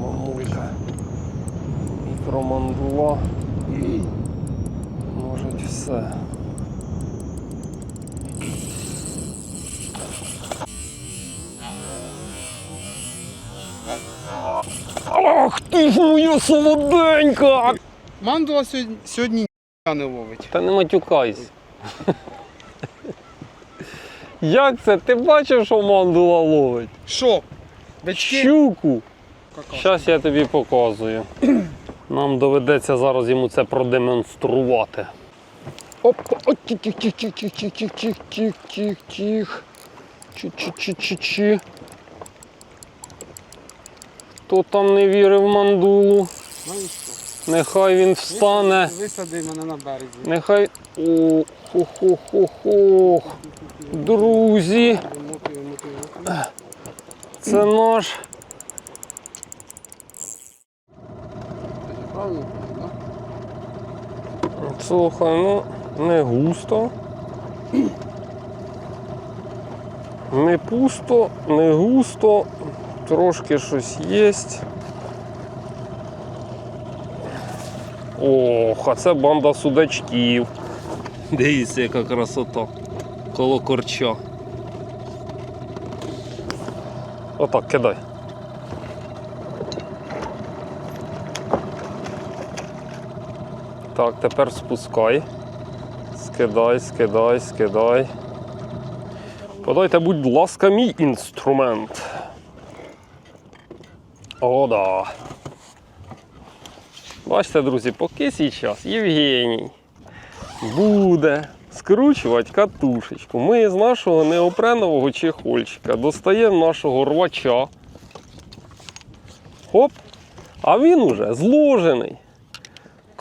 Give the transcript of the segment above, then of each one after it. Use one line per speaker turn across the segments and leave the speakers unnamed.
Мамулька. Мікромандула. Можуть все. Ах ти ж моя солоденька!
Мандула сьогодні, сьогодні ніхуя не ловить.
Та не матюкайся. Як це? Ти бачив, що мандула ловить?
Що?
Щуку. Зараз я тобі показую. Нам доведеться зараз йому це продемонструвати. Оп, от тих тих тих тих тих тих тих тих тих тих тих чи чи чи чи чи Хто там не вірив мандулу?
Ну?
Нехай він встане.
Висади мене на березі.
Нехай. О, хо хо хо хо Друзі, це наш.
Правильно? Да?
Слухай, ну не густо. Не пусто, не густо, трошки щось є. Ох, а це банда судачків. Дивіться, яка красота. Коло корча. Отак, кидай. Так, тепер спускай. Скидай, скидай, скидай. Подайте, будь ласка, мій інструмент. О, да. Бачите, друзі, поки час Євгеній буде скручувати катушечку. Ми з нашого неопренового чехольчика достаємо нашого рвача. Хоп! А він уже зложений.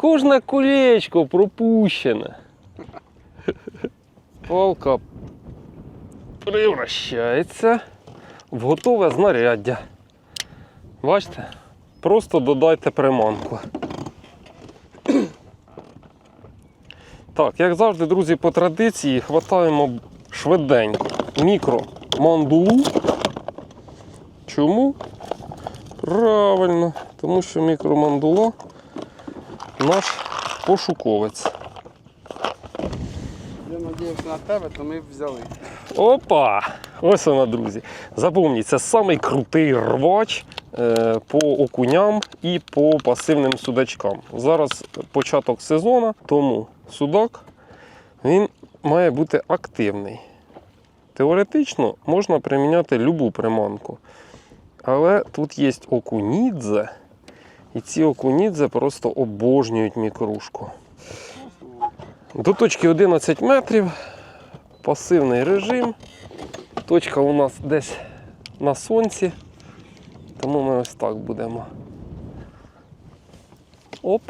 Кожне колечко пропущене. Палка превращається в готове знаряддя. Бачите? Просто додайте приманку. Так, як завжди, друзі, по традиції хватаємо швиденько мікромандулу. Чому? Правильно, тому що мікромандула наш пошуковець.
Я надіявся на тебе, то ми взяли.
Опа! Ось вона, друзі. Запомніть, це самий крутий рвач е, по окуням і по пасивним судачкам. Зараз початок сезону, тому судак він має бути активний. Теоретично можна приміняти любу приманку. Але тут є окунідзе, і ці окунідзе просто обожнюють мікрушку. До точки 11 метрів, пасивний режим. Точка у нас десь на сонці, тому ми ось так будемо. Оп.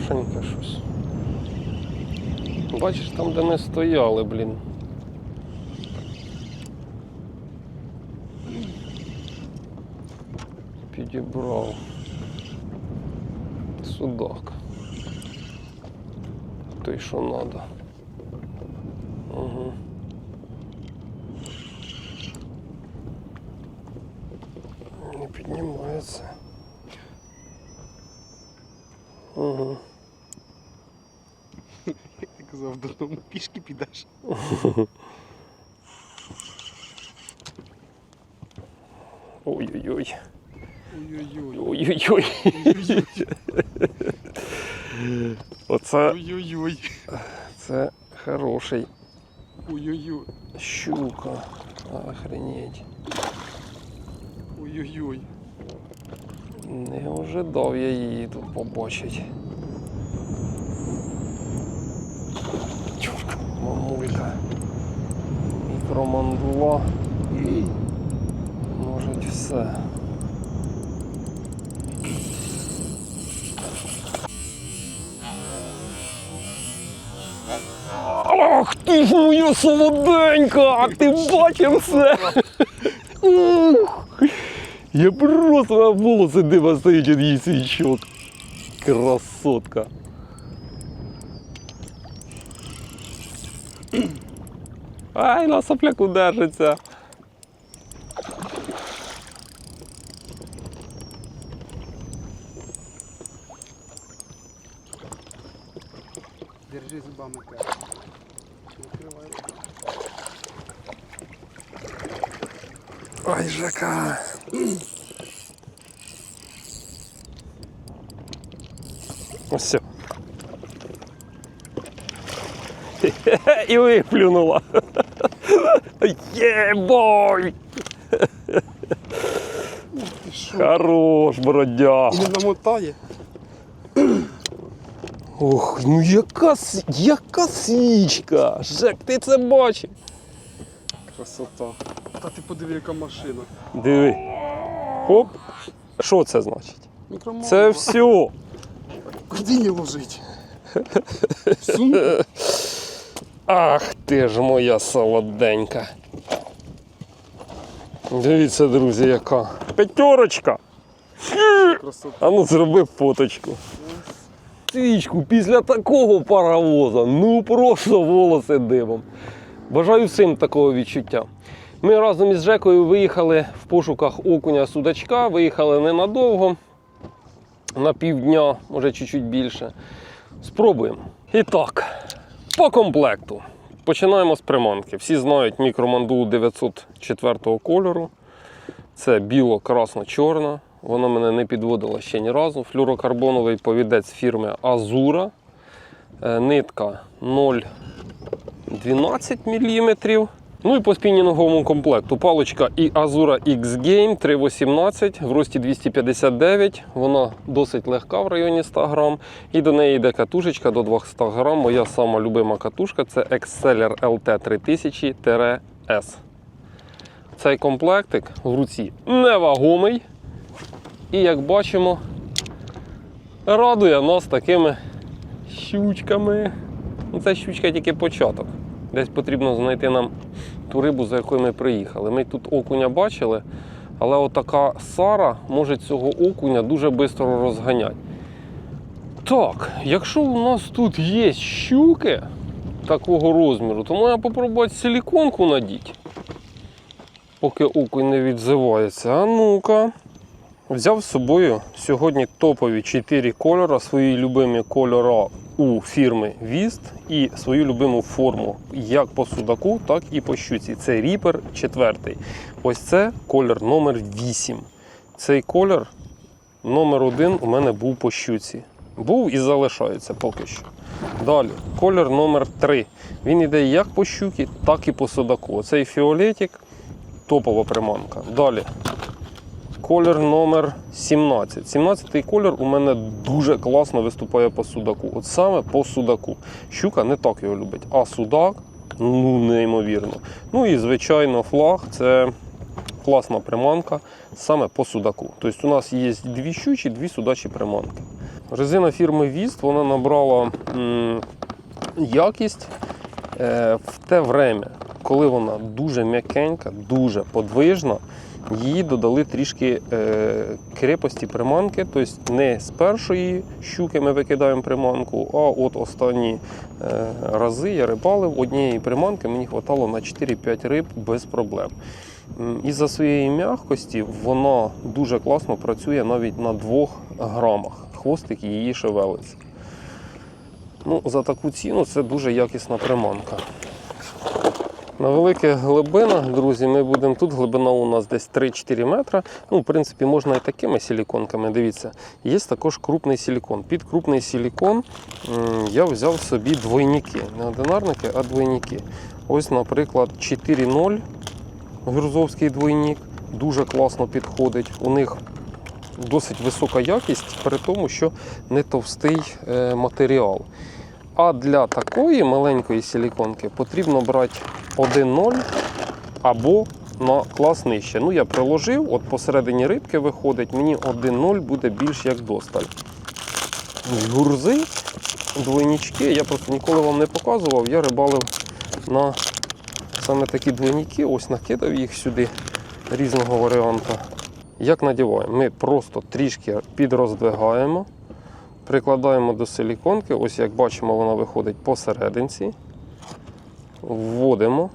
Хорошеньке щось. Бачиш, там, де ми стояли, блін. Підібрав. Судак. Той, що треба. Угу. Не піднімається. Угу.
Ти казав, додому пішки підеш.
Ой-ой-ой.
Ой-ой-ой.
Ой-ой-ой. Оце
Ой-ой-ой.
це хороший
Ой-ой-ой.
щука. Охренеть.
Ой-ой-ой.
Не ожидав я її тут побачити. Чурка, мамулька. Мікромандула. Можуть все. Все. Ах ти ж моя солоденька! Ти бачив? Ух! Я просто на волоси дима стоїть від її свічок. Красотка. Ай, на сопляку держиться.
Держи зубами. Відкривай.
Ой, Жака. Все. І виплюнула. Єбой! Хорош, бродяга.
І не намотає.
Ох, ну яка, яка свічка! Жек, ти це бачив?
Красота. Та ти подиви, яка машина.
Диви. Хоп. Що це значить?
Мікромовка.
Це все.
Куди її ложить? В сумку?
Ах ти ж моя солоденька. Дивіться, друзі, яка. П'ятерочка. А ну зроби фоточку. Свічку після такого паровоза. Ну просто волоси димом. Бажаю всім такого відчуття. Ми разом із Жекою виїхали в пошуках окуня судачка, виїхали ненадовго, на півдня, може чуть-чуть більше. Спробуємо. І так, по комплекту. Починаємо з приманки. Всі знають мікроманду 904 кольору. Це біло-красно-чорна. Вона мене не підводила ще ні разу. Флюрокарбоновий повідець фірми Азура. Е, Нитка 0,12 мм. Ну і по спінінговому комплекту. Паличка і Azura X Game 318 в рості 259. Вона досить легка в районі 100 грам. І до неї йде катушечка до 200 грам. Моя сама любима катушка це Exceller LT 3000-S. Цей комплектик в руці невагомий. І як бачимо, радує нас такими щучками. Ну, Це щучка тільки початок. Десь потрібно знайти нам ту рибу, за якою ми приїхали. Ми тут окуня бачили, але отака сара може цього окуня дуже швидко розганяти. Так, якщо у нас тут є щуки такого розміру, то можна спробувати силіконку надіти, поки окунь не відзивається. А ну-ка. Взяв з собою сьогодні топові 4 кольори, свої любимі кольори у фірми Віст і свою любиму форму як по судаку, так і по щуці. Це Reaper 4. Ось це колір номер 8. Цей колір номер 1 у мене був по щуці. Був і залишається поки що. Далі, колір номер 3. Він йде як по щуці, так і по судаку. Оцей фіолетик топова приманка. Далі, Колір номер 17. 17-й колір у мене дуже класно виступає по судаку. От саме по судаку. Щука не так його любить, а судак ну неймовірно. Ну і звичайно, флаг це класна приманка саме по судаку. Тобто у нас є дві щучі, дві судачі приманки. Резина фірми Віст вона набрала м, якість е, в те время, коли вона дуже м'якенька, дуже подвижна її додали трішки е, крепості приманки. Тобто не з першої щуки ми викидаємо приманку, а от останні е, рази я рибалив однієї приманки, мені вистачало на 4-5 риб без проблем. М, Із-за своєї м'якості вона дуже класно працює навіть на 2 грамах. Хвостик її шевелиться. Ну, за таку ціну це дуже якісна приманка. На великих глибинах, друзі, ми будемо тут. Глибина у нас десь 3-4 метри. Ну, в принципі, можна і такими силіконками. Дивіться, є також крупний силікон. Під крупний силікон я взяв собі двойники. Не одинарники, а двойники. Ось, наприклад, 4.0 гюрзовський двойник. Дуже класно підходить. У них досить висока якість, при тому, що не товстий е, матеріал. А для такої маленької силіконки потрібно брати 1.0 або на клас нижче. Ну, я приложив, от посередині рибки виходить, мені 1-0 буде більш як досталь. Гурзи, двойнички, я просто ніколи вам не показував, я рибалив на саме такі двойники, ось накидав їх сюди різного варіанту. Як надіваємо? Ми просто трішки підроздвигаємо, прикладаємо до силіконки, ось як бачимо, вона виходить посерединці. Вводимо.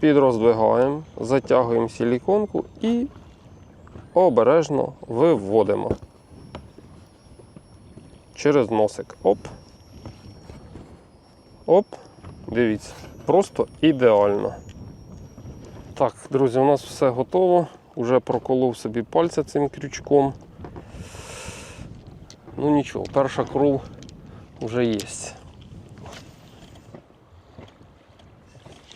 Підроздвигаємо, затягуємо силіконку і обережно виводимо. Через носик. Оп. Оп. Дивіться. Просто ідеально. Так, друзі, у нас все готово. Уже проколов собі пальця цим крючком. Ну нічого, перша кров вже є.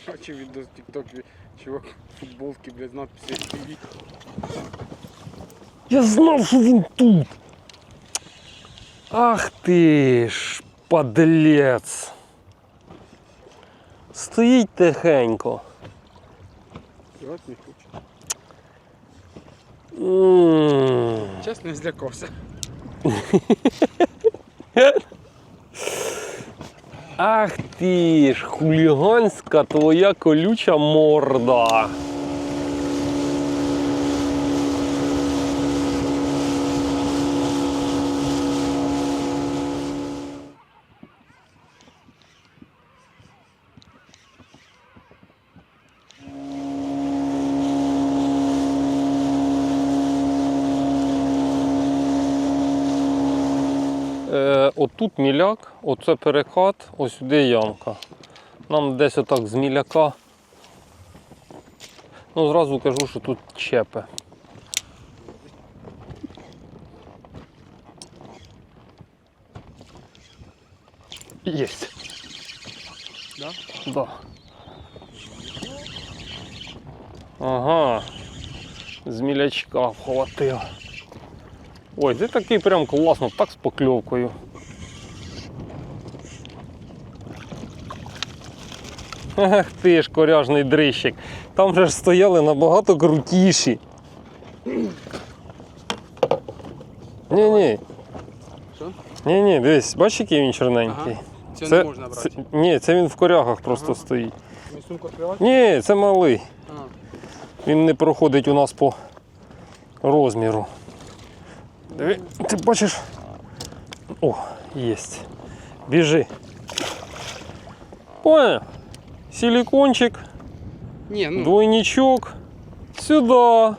Бачив відео з TikTok, чувак в футболці, блядь, з надписью FPV.
Я знав, що він тут. Ах ти ж, подлець. Стоїть тихенько.
Плювати не хоче. Чесно, не злякався.
Ах ти ж, хуліганська твоя колюча морда. Е, отут міляк, оце перекат, ось сюди ямка. Нам десь отак з міляка. Ну, зразу кажу, що тут чепи. Єсть.
Да?
Да. Ага. З мілячка вхватив. Ой, ти такий прям класно, так з покльовкою. Ах ти ж коряжний дрищик. Там же ж стояли набагато крутіші. Ні-ні.
Що?
Ні-ні, дивись, бачиш, який він чорненький.
Ага. Це, не можна брати.
Це, ні, це він в корягах просто
Ага.
стоїть.
Сумку?
Ні, це малий.
А.
Він не проходить у нас по розміру. Диви, ти бачиш? О, єсть. Біжи. Понял? Силикончик,
Ні, ну,
двойничок. Сюди.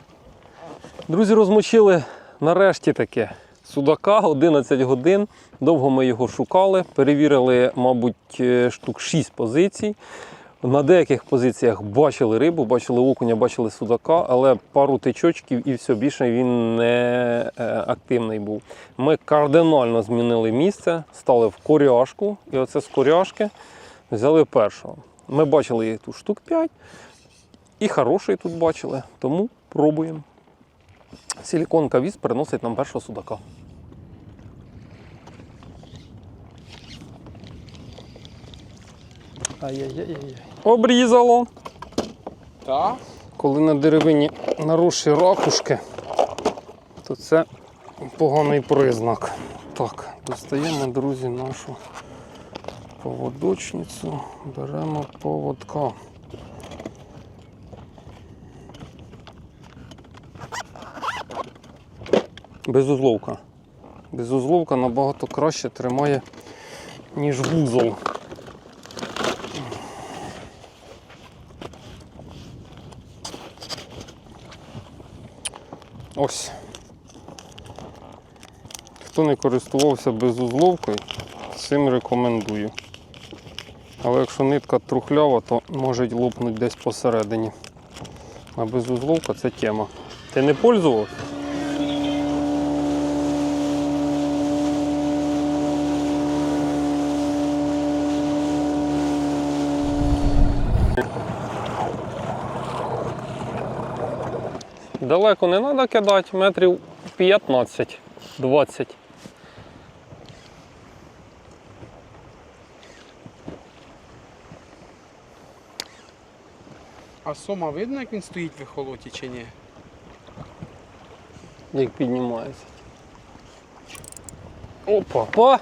Друзі, розмочили нарешті таке. Судака 11 годин. Довго ми його шукали. Перевірили, мабуть, е, штук 6 позицій. На деяких позиціях бачили рибу, бачили окуня, бачили судака, але пару тичочків і все більше він не е, активний був. Ми кардинально змінили місце, стали в коряшку, і оце з коряшки взяли першого. Ми бачили їх тут штук 5, і хороший тут бачили, тому пробуємо. Силіконка віз приносить нам першого судака. Ай-яй-яй-яй. Обрізало.
та.
Коли на деревині наруші ракушки, то це поганий признак. Так, достаємо, друзі, нашу поводочницю, беремо поводка. Безузловка. Безузловка набагато краще тримає, ніж вузол. Ось. Хто не користувався безузловкою, цим рекомендую. Але якщо нитка трухлява, то може лопнути десь посередині. А безузловка це тема. Ти не пользувався? Далеко не треба кидати, метрів 15-20.
А сома видно, як він стоїть в ехолоті чи ні?
Як піднімається. Опа. Па.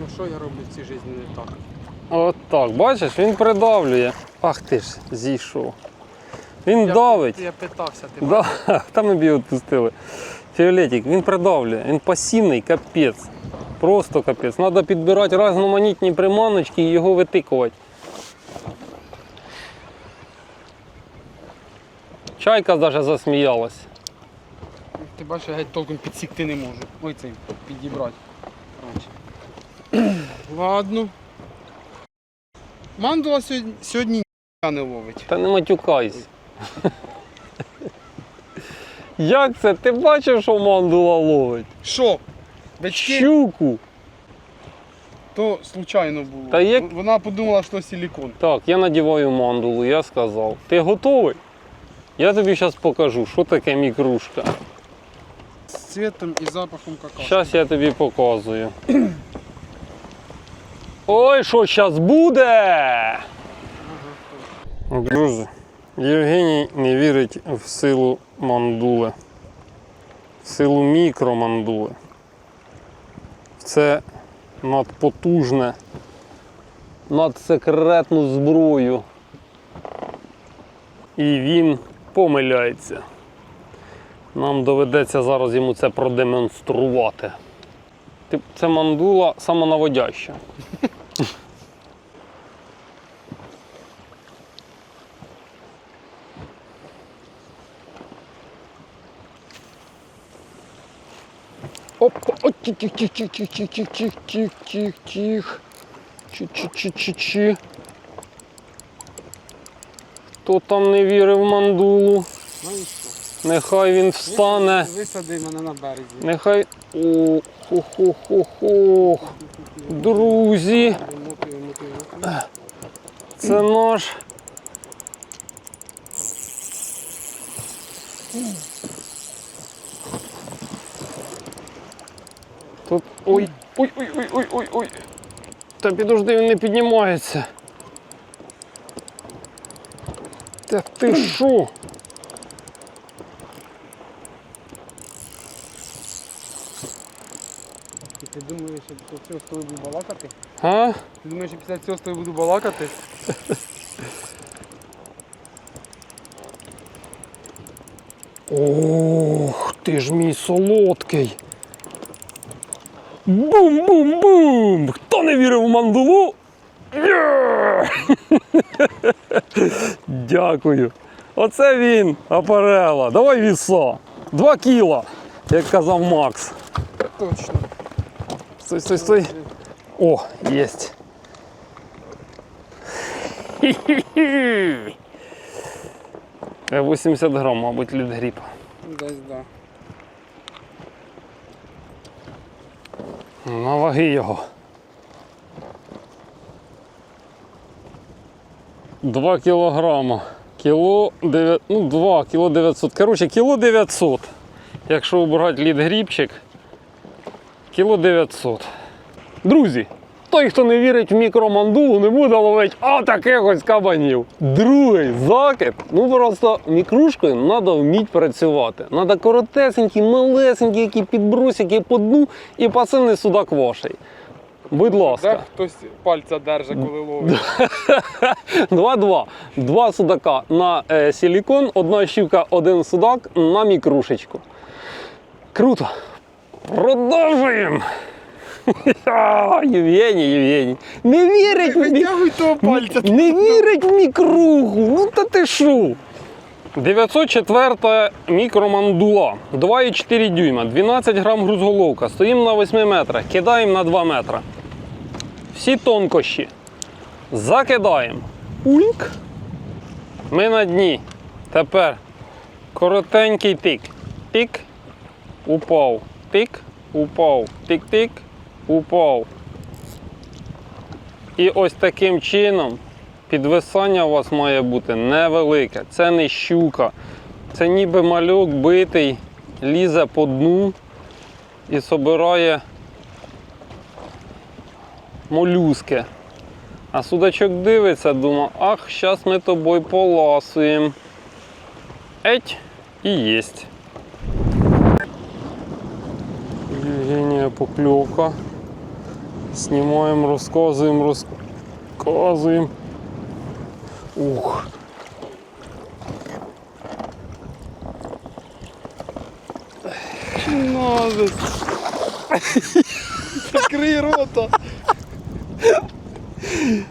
Ну що я роблю в цій житті не так?
От так, бачиш, він придавлює. Ах ти ж, зійшов. Він
Я,
давить.
Я питався, ти
Да, там ми б його відпустили. Фіолетик, він придавлює, він пасивний, капець. Просто капець. Треба підбирати різноманітні приманочки і його витикувати. Чайка навіть засміялась.
Ти бачиш, я геть толком підсікти не можу. Ой, цей підібрати. Ладно. Мандула сьогодні, сьогодні ніхуя не ловить.
Та не матюкайся. Як це? Ти бачив, що мандула ловить?
Що? Бички,
Щуку.
то случайно було.
Та як-
Вона подумала, що силікон.
Так, я надіваю мандулу, я сказав. Ти готовий? Я тобі зараз покажу, що таке мікрушка.
З цвітом і запахом какао.
Зараз я тобі показую. Ой, що зараз буде? Друзі, Євгеній не вірить в силу мандули, в силу мікромандули. Це надпотужне, надсекретну зброю. І він помиляється. Нам доведеться зараз йому це продемонструвати. Це мандула самонаводяща. Чи, чи. Хто там не вірив мандулу?
Ну і що?
Нехай він встане.
Висади мене на березі.
Нехай. О, хо хо хо хо Друзі, це наш. Тут. Ой, ой, ой, ой, ой, ой, ой. Та підожди, він не піднімається. Та ти що?
І ти думаєш, що після цього з тобою буду балакати?
А?
Ти думаєш, що після цього з тобою буду балакати?
Ох, ти ж мій солодкий. Бум-бум-бум! Хто не вірив у мандулу? Дякую. Оце він, апарела. Давай віса. Два кіла, як казав Макс.
Точно.
Стой, стой, стой. О, єсть. Хі-хі-хі. Е, 80 грам, мабуть, лідгріпа.
Десь да.
На ваги його. 2 кілограма. Кіло 9, ну 2, кіло 900. Коротше, кіло 900. Якщо обрати лід-грібчик, кіло 900. Друзі, той, хто не вірить в мікромандулу, не буде ловити а таких ось кабанів. Другий закид. Ну просто мікрушкою треба вміти працювати. Треба коротесенькі, малесенькі, які підбросики по дну і пасивний судак ваший. Будь ласка.
Де хтось пальця держить, коли ловить.
2-2. Два судака на е, силікон, одна щівка, один судак на мікрушечку. Круто. Продовжуємо. Євгеній, Євгеній. Не вірить мі-
того пальця.
Не вірить мікруху. Ну та ти що? 904 мікромандула, 2,4 дюйма, 12 грам грузголовка. Стоїмо на 8 метрах, кидаємо на 2 метри. Всі тонкощі. Закидаємо. Ульк. Ми на дні. Тепер коротенький тик. Тик. Упав. Тик. Упав. Тик-тик. Упав. І ось таким чином підвисання у вас має бути невелике. Це не щука. Це ніби мальок битий, лізе по дну. і собирає молюски. А судачок дивиться, думає, ах, зараз ми тобою поласуємо. Еть і єсть. Євгенія покльовка. Знімаємо, розказуємо, розказуємо. Ух.
Назис. Закрий рота.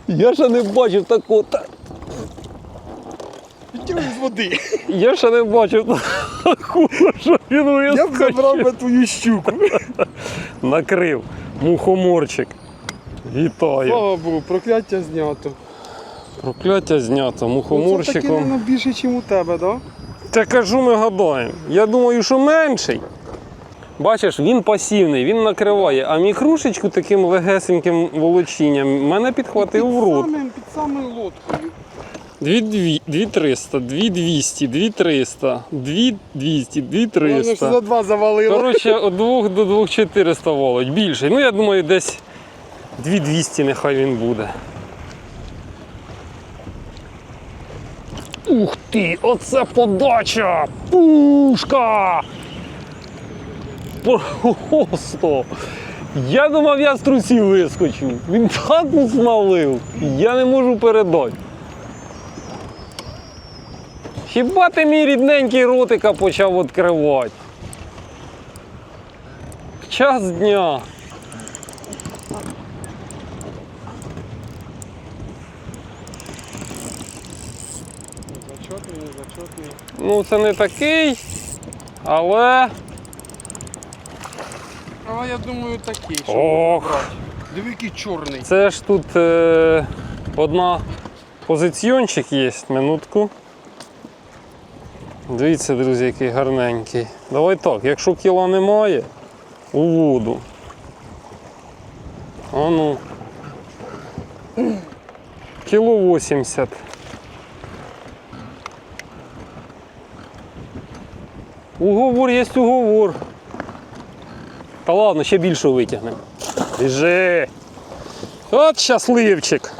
Я ще не бачив такого. та-
з води.
Я ще не бачив такого, що він
Я б забрав
вискочив.
би твою щуку.
Накрив. Мухоморчик. Вітаю.
Слава Богу, прокляття знято.
Прокляття знято
Ну, Це таки,
мухоморчиком.
мабуть, більше, ніж у тебе, так?
Та кажу, ми гадаємо. Я думаю, що менший. Бачиш, він пасивний, він накриває, а мікрушечку таким легесеньким волочінням мене підхватив в рот.
Самим, під самою лодкою.
2300, 2200, 2300, 2200,
Головне, що
2300.
за два завалило.
Коротше, від 2 до 2400 волоть. Більше. Ну, я думаю, десь 2200 нехай він буде. Ух ти! Оце подача! Пушка! Просто! Я думав, я з трусів вискочу. Він так усмалив. Я не можу передати. Хіба ти мій рідненький ротика почав відкривати? Час дня.
Зачетний, не зачетний.
Ну, це не такий, але.
Але я думаю такий, що
Ох.
брати. Диви, який чорний.
Це ж тут е, одна позиціончик є, минутку. Дивіться, друзі, який гарненький. Давай так, якщо кіла немає, у воду. А ну. Кіло 80. Уговор є уговор. Та ладно, ще більше витягнемо. Біжи. От щасливчик.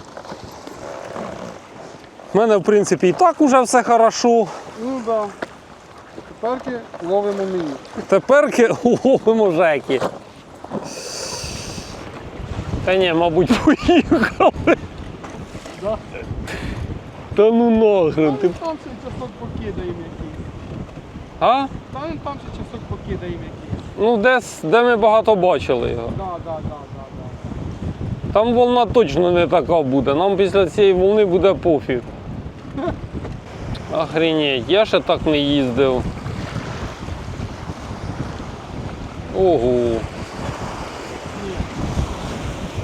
У мене, в принципі, і так уже все хорошо.
Ну так. Да. Теперки ловимо мені.
Теперки ловимо жеки. Та ні, мабуть, поїхали.
Да?
Та ну нахрен. Ти...
Там ще часок покидаємо якийсь.
А?
Та він там ще часок покидаємо якийсь.
Ну, десь, де ми багато бачили його.
Да, да, да, да, да.
Там волна точно не така буде. Нам після цієї волни буде пофіг. Охренеть, я ще так не їздив. Ого.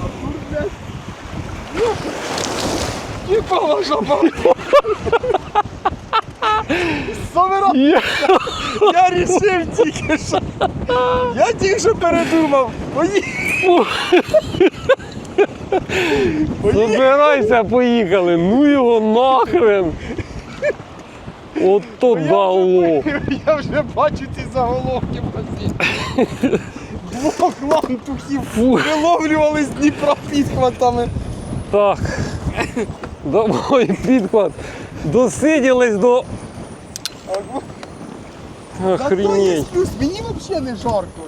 А тут, блядь. Їбала жаба. Совера,
Я...
я рішив тільки що. Я тільки що передумав. Поїхали.
Забирайся, поїхали. Ну його нахрен. Ото дало.
Я вже бачу ці заголовки посі. Двох лантухів виловлювали з Дніпра підхватами.
Так. Давай підхват. Досиділись до. Охренеть.
плюс, мені взагалі не жарко.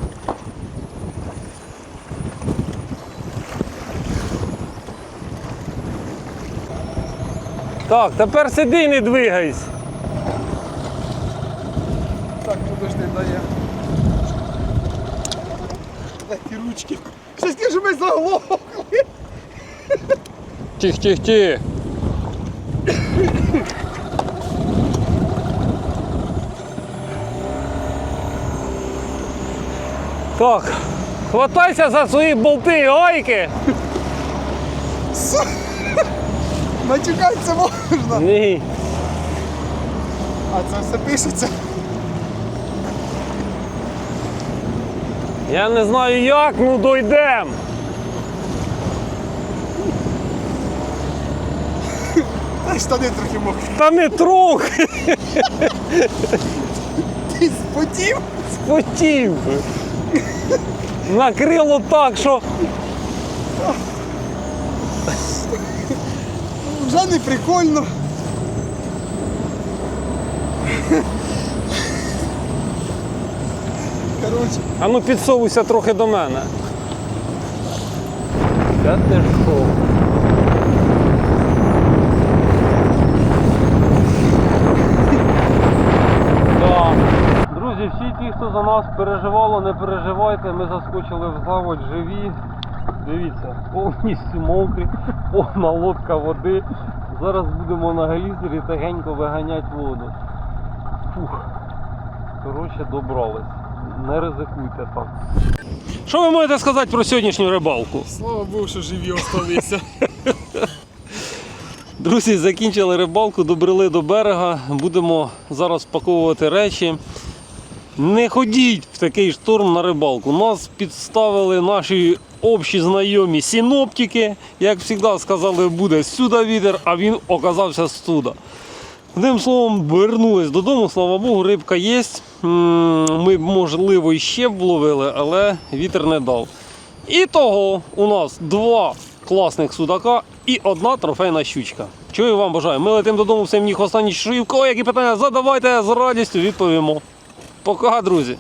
Так, тепер сиди і не двигайся.
Так, подожди, дай я. Дай ті ручки. Щось кажу, ми заглохли.
Тих, тих, тих. Так, хватайся за свої болти і гайки.
Матюкатися можна.
Ні.
А це все пишеться.
Я не знаю як, ну дойдем.
Штани трохи мокрі.
Та не трохи
Ти спотів?
спотів. Накрило так, що
Вже не прикольно. Коротше,
А ну підсовуйся трохи до мене. Та ти? Да. Друзі, всі ті, хто за нас переживало, не переживайте, ми заскочили в заводь живі. Дивіться, повністю мокрі, повна лодка води. Зараз будемо на галізері тихенько виганяти воду. Фух. Коротше, добрались. Не ризикуйте так. Що ви можете сказати про сьогоднішню рибалку?
слава Богу, що живі осталися.
Друзі, закінчили рибалку, добрели до берега. Будемо зараз спаковувати речі. Не ходіть в такий шторм на рибалку. Нас підставили наші общі знайомі синоптики. Як завжди сказали, буде сюди вітер, а він оказався студа. Одним словом, вернулись додому, слава Богу, рибка є. Ми б, можливо, і ще б ловили, але вітер не дав. І того у нас два класних судака і одна трофейна щучка. Чого я вам бажаю? Ми летимо додому, всім їх останні шиї. В кого які питання задавайте з радістю відповімо. Пока, друзі!